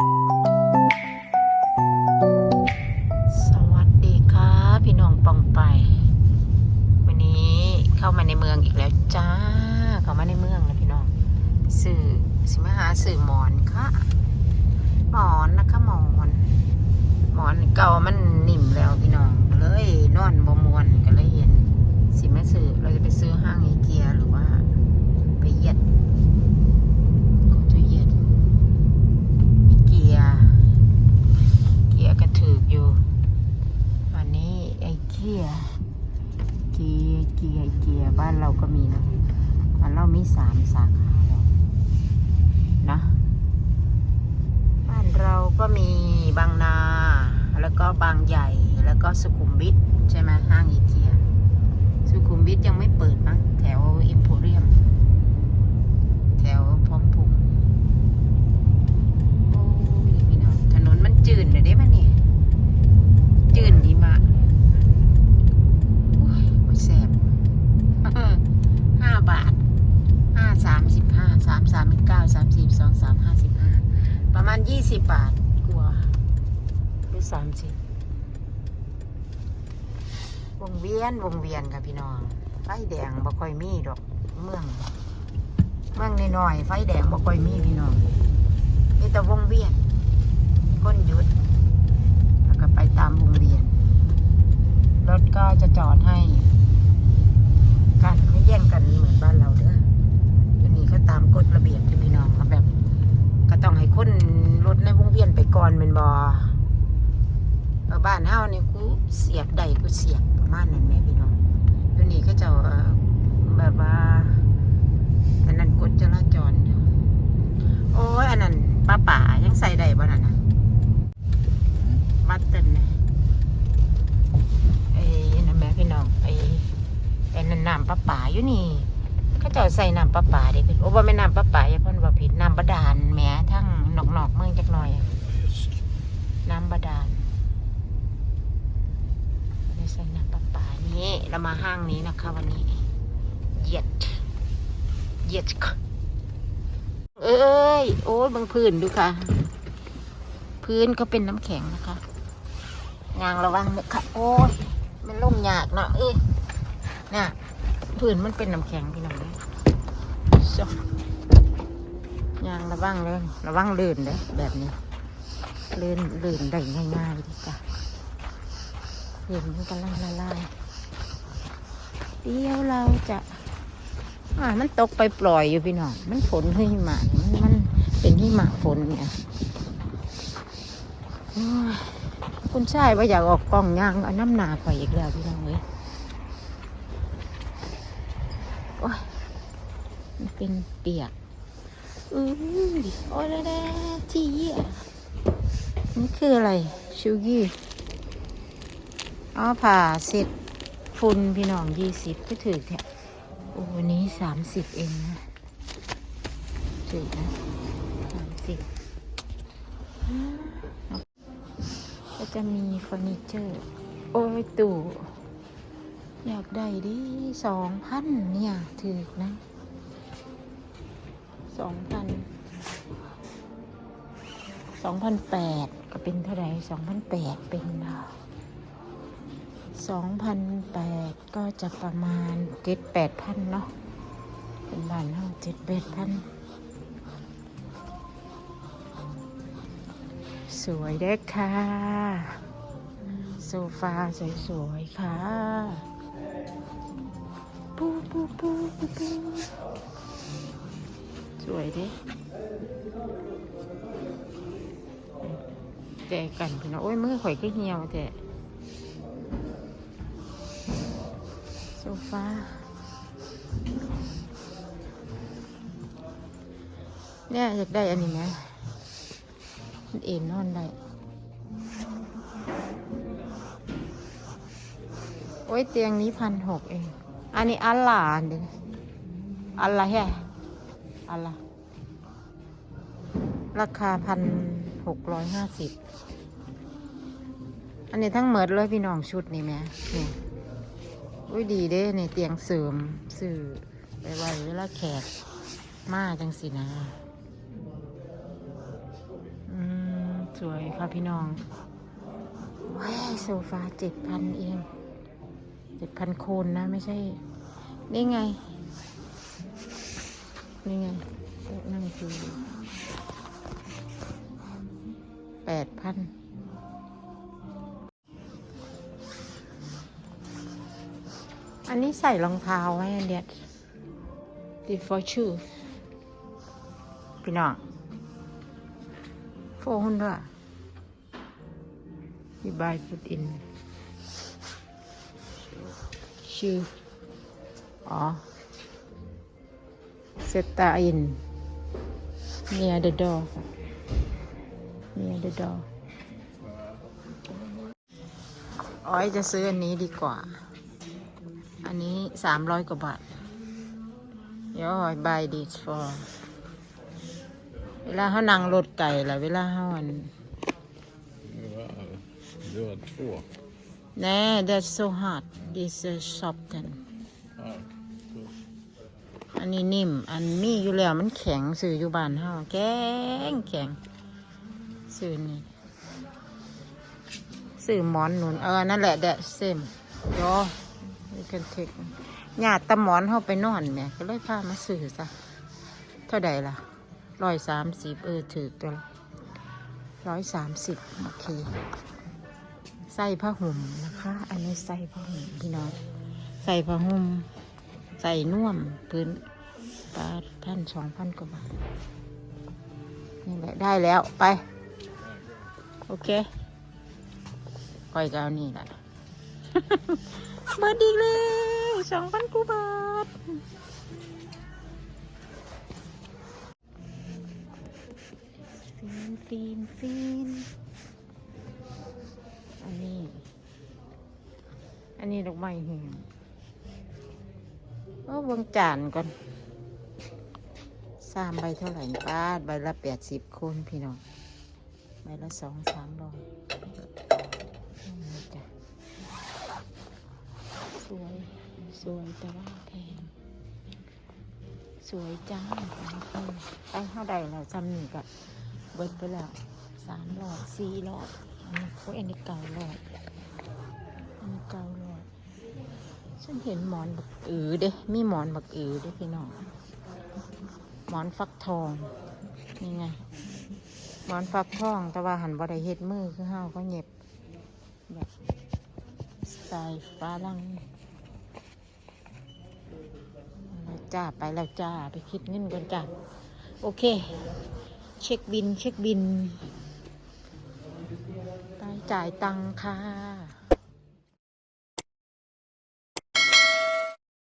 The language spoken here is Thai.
สวัสดีค่ะพี่น้องปองไป วันนี้เข้ามาในเมืองอีกแล้วจ้า เข้ามาในเมืองแล้วพี่น้องสื่อสิมหาสื่อหมอนค่ะ หมอนนะคะหมอน หมอนเก่ามันนิ่มแล้วพี่น้องเลยนอนบ่มวนก็เลยเห็นสิมาซื้อเราจะไปซื้อห้างอีเกียหรือว่า ไปเย็ดก็จะเย็ดอีเกีย เกียร์กระถือกอยู่ วันนี้ไอ้เกียร์เกี ไอเกียร์เกียบ้านเราก็มีนะบ้านเรามีสามสาขาแล้วนะบ้านเราก็มีบางนา แล้วก็บางใหญ่แล้วก็สุขุมวิทใช่ไหมห้างไอเกีย สุขุมวิทยังไม่เปิดมั้งแถวอิมพเรียม แถวพร้อมพุงโอ้ยพี่น้องถนนมันจืดเลยได้ไหมเนี่ยจืดดีมากโอ้ยบ่แสบ ห้าบาทห้าสามสิบห้าสามสามเก้าสามสิบสองสามห้าสิบห้าประมาณยี่สิบบาทกลัวห รือสามสิบวงเวียนวงเวียนค่ะพี่น้อง ไฟแดงบ่ค่อยมีดอก เมือง เมืองน้อยๆไฟแดงบ่ค่อยมีพี่น้องมีแต่วงเวียนก้นหยุด แล้วก็ไปตามวงเวียน รถก็จะจอดให้ กันไม่แย่งกันเหมือนบ้านเราเด้อทีนี้เขาตามกฎระเบียบที่พี่น้องแบบ ก็ต้องให้คนรถในวงเวียนไปก่อนเป็นบอเออ บ้านเฮานี่กูเสียบใดกูเสียบประมาณนั้นแม่พี่น้องทีนี้เขาเจะแบบว่าอันนั้นกฎจราจรอยู่โอ้ยอันนั้นป้าป่ายังใส่ได้บ่นั่นน่ะบัตเติลนะไอ้นั่นแม่พี่น้องไอ้ไอ้นั่นน้ำป้าป่าอยู่นี่เขาจ้าใส่น้ำประปาเด็กโอ้ว่าไม่น้ำประปาอย่าพ่นว่าผิดน้ำบาดาลแม้ทั้งนอกๆเมืองจักหน่อยอะน้ำบาดาลไม่ใส่น้ำประปานี่ เรามาห้างนี้นะคะ วันนี้ เยียดเยียดเอ้ย โอ้ยบางพื้นดูค่ะ พื้นก็เป็นน้ำแข็งนะคะงางระวังเนี่ยค่ะ โอ้ย มันล่มยากเนาะ เอ้ยน่ะพื้นมันเป็นน้ำแข็งพี่น้องยจ้ะยางระวังเลย ระวังลื่นเลยแบบนี้ลื่นลื่นได้ง่ายๆดีจ้ะพื้นมันกำลังละลาย เดี๋ยวเราจะอ่ามันตกไปปล่อยอยู่พี่น้อง มันฝนหิมะมันมันเป็นหิมะฝนเนี่ยคุณชายว่าอยากออกกล้องยางเอาน้ำหนาไปอีกแล้วพี่น้องเลยโอ้ยมันเป็นเปียกอือโอ้ยแล้วที่เหี้ยนี่คืออะไรชูกี้อ๋อผ่าเสร็จ ฝุ่นพี่น้องยี่สิบก็ถือเนี่ยโอ้นี้สามสิบเองนะถือนะสามสิบก็จะมีเฟอร์นิเจอร์ โอ้ยตู่อยากได้ดิสองพันเนี่ยถือนะสองพันสองพันแปดก็เป็นเท่าไหร่สองพันแปดเป็นเ2,008ก็จะประมาณเจ็ดแปดพันเนาะเป็นบานเนาะเจ็ดแปดพันสวยเด็กค่ะ โซฟาสวยๆค่ะปูปูปูปูปูสวยเด้แจกันพี่น้องโอ้ยมือข่อยก็เหี่ยวแต่ ฟาเนี่ยอยากได้อันนี้ไหมมันเอ็นนอนได้ โอ้ยเตียงนี้พันหกเอง อันนี้อัลลาอันเดียวอัลลาแฮอัลลาราคาพันหกร้อยห้าสิบ อันนี้ทั้งหมดเลยพี่น้องชุดนี่แม่นี่ อุ้ยดีเด้นี่เตียงเสริมสื่อไปไว้เวลาแขกมาจังสินะ อืม สวยค่ะพี่น้องเฮ้ยโซฟาเจ็ดพันเองเจ็ดพันโคนนะ ไม่ใช่ นี่ไง นี่ไงนั่งคือแปดพัน อันนี้ใส่รองเท้าไว้อันเดียด the for shoe พี่น้องโฟหุ่นด้วย you buy put in shoe อ๋อ set that in near the door near the door อ๋อยจะซื้ออันนี้ดีกว่า อันนี้สามร้อยกว่าบาทเดี๋ยวหอย buy this for เวลาเขานั่งรถไก่ละเวลาเขาอัน Wow. Du har två. แน่ that's so hard this is soft and Ja, cool. อันนี้นิ่ม อันมีอยู่แล้วมันแข็งสื่ออยู่บ้านเฮาแข็งแข็งสื่อนี่สื่อหมอนหนุนเออ นั่นแหละแดะเซมโย you can take ญาติตะหมอนเฮาไปนอนแม่ก็เลยพามาสื่อซะเท่าใดล่ะร้อยสามสิบเออถือตัวร้อยสามสิบโอเคใส่ผ้าห่มนะคะ อันนี้ใส่ผ้าห่มพี่น้องใส่ผ้าห่มใส่น่วมพื้นปลาพันสองพันกว่าบาทนี่แหละได้แล้วไป โอเคคอยเจะเอานี่แหละ เบิดอีกเลยสองพันกว่าบาทฟินฟินฟินอันนี้ อันนี้ดอกไม้แห้งเออวงจานก่อนสามใบเท่าไหร่ป้าใบละแปดสิบคนพี่น้อง ใบละสองสามร้อยจ้ะ วย สวยแต่ว่าแพงสวยจังไปเท่าใดแล้วจำหนึ่งกับเบิดไปแล้วสามหลอดสี่หลอดอันนี้โอ้ยอันนี้เก่าหลอดอันนี้เก่าหลอดฉันเห็นหมอนบักอือเด้มีหมอนบักอือเด้พี่น้องหมอนฟักทองนี่ไงหมอนฟักทอง แต่ว่าหันบ่ได้เฮ็ดมือคือเฮาก็เย็บแบบสไตล์ฟ้าลัง แล้ว จ้า ไปแล้วจ้า ไปคิดเงินกันจ้า โอเค เช็คบิน เช็คบิน ไปจ่ายตังค่ะ